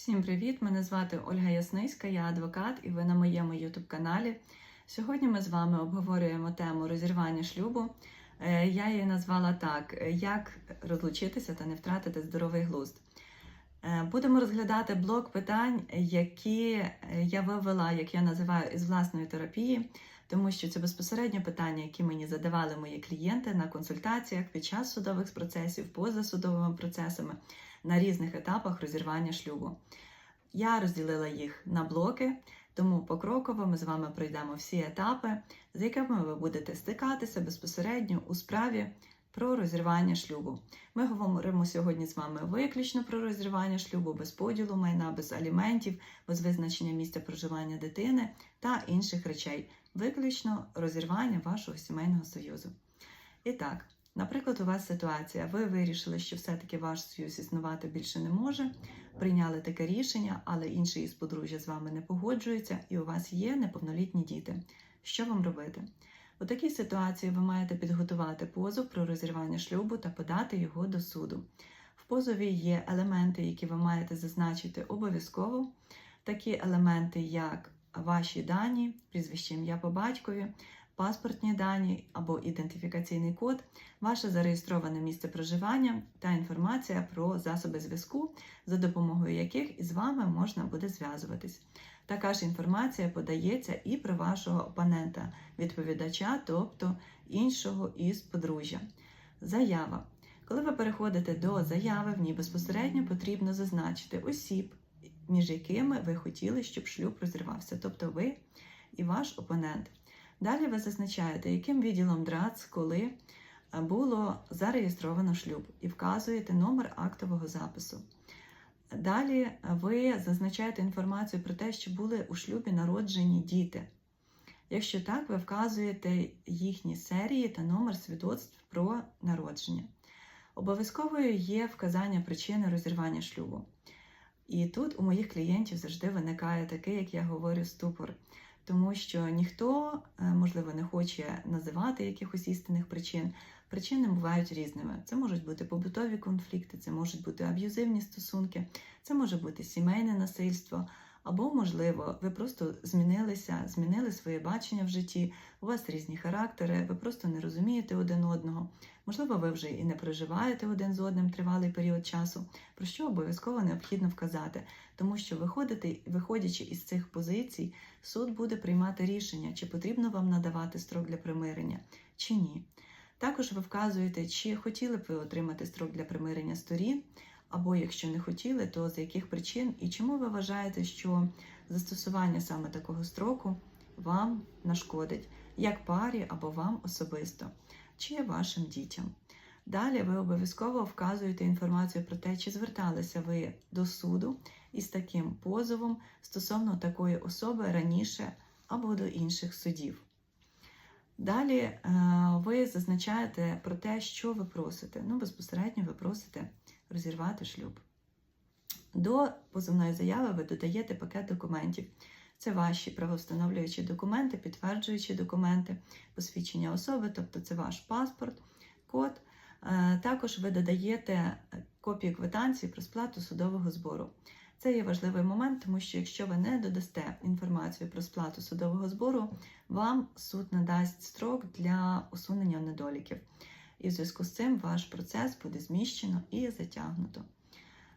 Всім привіт! Мене звати Ольга Ясниська, я адвокат, і ви на моєму youtube каналі. Сьогодні ми з вами обговорюємо тему розірвання шлюбу. Е, Я її назвала так: як розлучитися та не втратити здоровий глузд. Е, Будемо розглядати блок питань, які я вивела, як я називаю, із власної терапії, тому що це безпосередньо питання, які мені задавали мої клієнти на консультаціях під час судових процесів, поза судовими процесами на різних етапах розірвання шлюбу. Я розділила їх на блоки, тому покроково ми з вами пройдемо всі етапи, з якими ви будете стикатися безпосередньо у справі про розірвання шлюбу. Ми говоримо сьогодні з вами виключно про розірвання шлюбу без поділу майна, без аліментів, без визначення місця проживання дитини та інших речей, виключно розірвання вашого сімейного союзу. І так, Наприклад, у вас ситуація, ви вирішили, що все-таки ваш союз існувати більше не може, прийняли таке рішення, але інший із подружжя з вами не погоджується, і у вас є неповнолітні діти. Що вам робити? У такій ситуації ви маєте підготувати позов про розірвання шлюбу та подати його до суду. В позові є елементи, які ви маєте зазначити обов'язково. Такі елементи, як ваші дані, прізвище ім'я по батькові, паспортні дані або ідентифікаційний код, ваше зареєстроване місце проживання та інформація про засоби зв'язку, за допомогою яких із вами можна буде зв'язуватись. Така ж інформація подається і про вашого опонента, відповідача, тобто іншого із подружжя. Заява. Коли ви переходите до заяви, в ній безпосередньо потрібно зазначити осіб, між якими ви хотіли, щоб шлюб розірвався, тобто ви і ваш опонент. Далі ви зазначаєте, яким відділом ДРАЦ, коли було зареєстровано шлюб, і вказуєте номер актового запису. Далі ви зазначаєте інформацію про те, що були у шлюбі народжені діти. Якщо так, ви вказуєте їхні серії та номер свідоцтв про народження. Обов'язковою є вказання причини розірвання шлюбу. І тут у моїх клієнтів завжди виникає такий, як я говорю, ступор тому що ніхто, е, можливо, не хоче називати якихось істинних причин. Причини бувають різними. Це можуть бути побутові конфлікти, це можуть бути аб'юзивні стосунки, це може бути сімейне насильство. Або, можливо, ви просто змінилися, змінили своє бачення в житті, у вас різні характери, ви просто не розумієте один одного. Можливо, ви вже і не проживаєте один з одним тривалий період часу, про що обов'язково необхідно вказати, тому що виходити, виходячи із цих позицій, суд буде приймати рішення, чи потрібно вам надавати строк для примирення, чи ні. Також ви вказуєте, чи хотіли б ви отримати строк для примирення сторін. Або якщо не хотіли, то з яких причин і чому ви вважаєте, що застосування саме такого строку вам нашкодить, як парі або вам особисто, чи вашим дітям? Далі ви обов'язково вказуєте інформацію про те, чи зверталися ви до суду із таким позовом стосовно такої особи раніше або до інших судів. Далі е, ви зазначаєте про те, що ви просите. Ну, безпосередньо ви просите розірвати шлюб. До позовної заяви ви додаєте пакет документів. Це ваші правовстановлюючі документи, підтверджуючі документи, посвідчення особи, тобто це ваш паспорт, код. Е, також ви додаєте копію квитанції про сплату судового збору. Це є важливий момент, тому що якщо ви не додасте інформацію про сплату судового збору, вам суд надасть строк для усунення недоліків. І в зв'язку з цим ваш процес буде зміщено і затягнуто.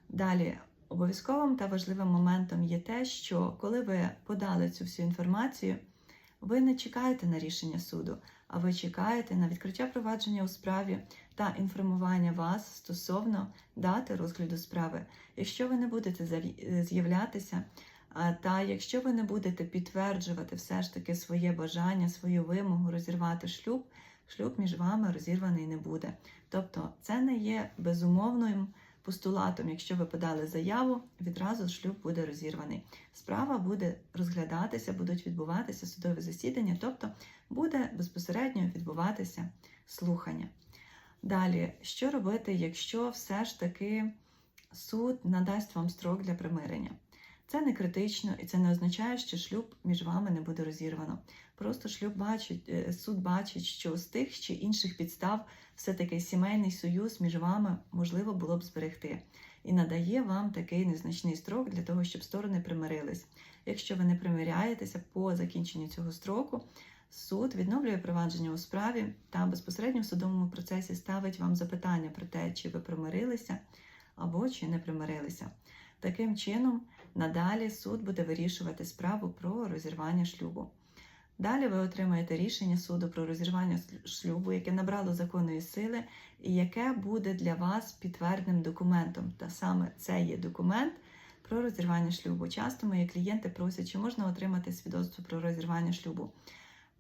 Далі, обов'язковим та важливим моментом є те, що коли ви подали цю всю інформацію, ви не чекаєте на рішення суду, а ви чекаєте на відкриття провадження у справі та інформування вас стосовно дати розгляду справи. Якщо ви не будете з'являтися, та якщо ви не будете підтверджувати все ж таки своє бажання, свою вимогу розірвати шлюб, шлюб між вами розірваний не буде. Тобто це не є безумовним постулатом. Якщо ви подали заяву, відразу шлюб буде розірваний. Справа буде розглядатися, будуть відбуватися судові засідання, тобто буде безпосередньо відбуватися слухання. Далі, що робити, якщо все ж таки суд надасть вам строк для примирення? Це не критично і це не означає, що шлюб між вами не буде розірвано. Просто шлюб бачить, е, суд бачить, що з тих чи інших підстав все-таки сімейний союз між вами можливо було б зберегти. і надає вам такий незначний строк для того, щоб сторони примирились. Якщо ви не примиряєтеся по закінченню цього строку, суд відновлює провадження у справі та безпосередньо в судовому процесі ставить вам запитання про те, чи ви примирилися або чи не примирилися. Таким чином, надалі суд буде вирішувати справу про розірвання шлюбу. Далі ви отримаєте рішення суду про розірвання шлюбу, яке набрало законної сили, і яке буде для вас підтвердним документом. Та саме це є документ про розірвання шлюбу. Часто мої клієнти просять, чи можна отримати свідоцтво про розірвання шлюбу.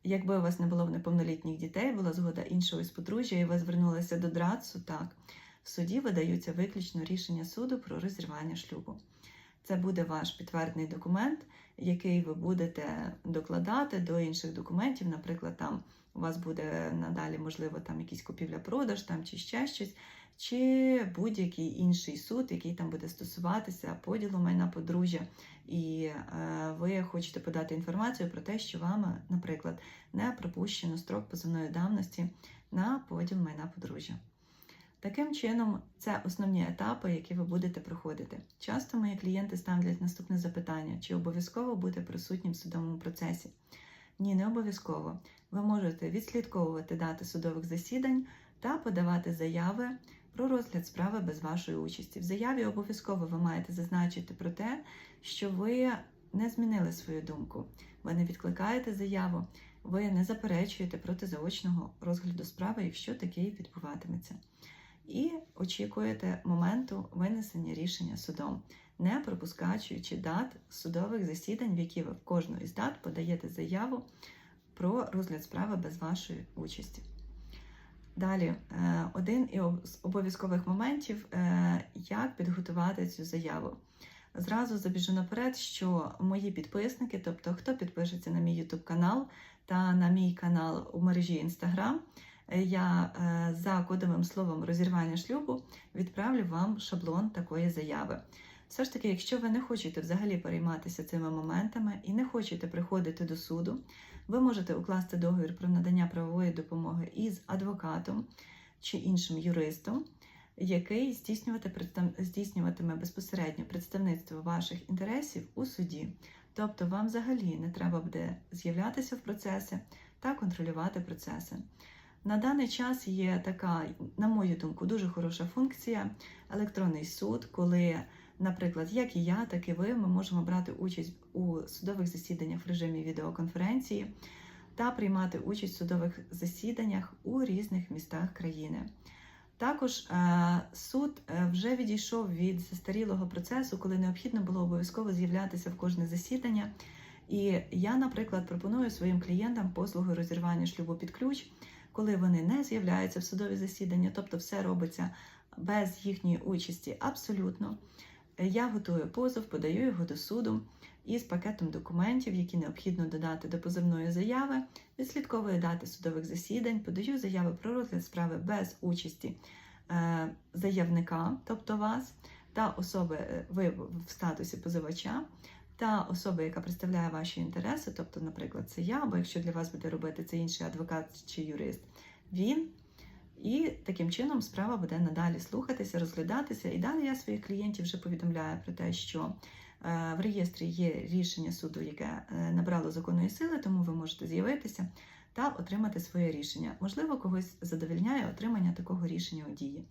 Якби у вас не було неповнолітніх дітей, була згода іншого із подружжя, і ви звернулися до ДРАЦу, так в суді видаються виключно рішення суду про розірвання шлюбу. Це буде ваш підтвердний документ, який ви будете докладати до інших документів. Наприклад, там у вас буде надалі, можливо, там якийсь купівля-продаж, там чи ще щось, чи будь-який інший суд, який там буде стосуватися поділу майна подружжя, і е, ви хочете подати інформацію про те, що вам, наприклад, не пропущено строк позовної давності на поділ майна подружжя. Таким чином, це основні етапи, які ви будете проходити. Часто мої клієнти ставлять наступне запитання: чи обов'язково бути присутнім в судовому процесі? Ні, не обов'язково. Ви можете відслідковувати дати судових засідань та подавати заяви про розгляд справи без вашої участі. В заяві обов'язково ви маєте зазначити про те, що ви не змінили свою думку, ви не відкликаєте заяву, ви не заперечуєте проти заочного розгляду справи, якщо такий відбуватиметься і очікуєте моменту винесення рішення судом, не пропускаючи дат судових засідань, в які ви в кожну із дат подаєте заяву про розгляд справи без вашої участі. Далі, е, один із обов'язкових моментів, е, як підготувати цю заяву. Зразу забіжу наперед, що мої підписники, тобто хто підпишеться на мій YouTube канал та на мій канал у мережі Instagram, я е, за кодовим словом розірвання шлюбу відправлю вам шаблон такої заяви. Все ж таки, якщо ви не хочете взагалі перейматися цими моментами і не хочете приходити до суду, ви можете укласти договір про надання правової допомоги із адвокатом чи іншим юристом, який здійснюватиме безпосередньо представництво ваших інтересів у суді. Тобто вам взагалі не треба буде з'являтися в процеси та контролювати процеси. На даний час є така, на мою думку, дуже хороша функція електронний суд, коли, наприклад, як і я, так і ви, ми можемо брати участь у судових засіданнях в режимі відеоконференції та приймати участь в судових засіданнях у різних містах країни. Також е, суд е, вже відійшов від застарілого процесу, коли необхідно було обов'язково з'являтися в кожне засідання. І я, наприклад, пропоную своїм клієнтам послуги розірвання шлюбу під ключ коли вони не з'являються в судові засідання, тобто все робиться без їхньої участі абсолютно. Я готую позов, подаю його до суду із пакетом документів, які необхідно додати до позовної заяви, відслідковую дати судових засідань, подаю заяви про розгляд справи без участі е, заявника, тобто вас, та особи е, ви в статусі позивача та особа, яка представляє ваші інтереси, тобто, наприклад, це я, або якщо для вас буде робити це інший адвокат чи юрист, він. І таким чином справа буде надалі слухатися, розглядатися. І далі я своїх клієнтів вже повідомляю про те, що е, в реєстрі є рішення суду, яке е, набрало законної сили, тому ви можете з'явитися та отримати своє рішення. Можливо, когось задовільняє отримання такого рішення у дії.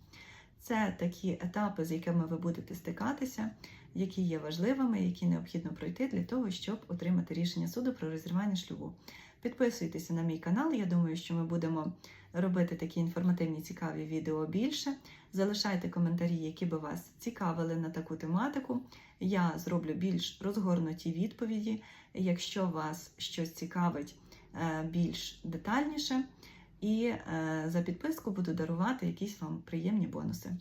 Це такі етапи, з якими ви будете стикатися, які є важливими, які необхідно пройти для того, щоб отримати рішення суду про розірвання шлюбу. Підписуйтеся на мій канал, я думаю, що ми будемо робити такі інформативні цікаві відео більше. Залишайте коментарі, які би вас цікавили на таку тематику. Я зроблю більш розгорнуті відповіді. Якщо вас щось цікавить е, більш детальніше, і е, за підписку буду дарувати якісь вам приємні бонуси.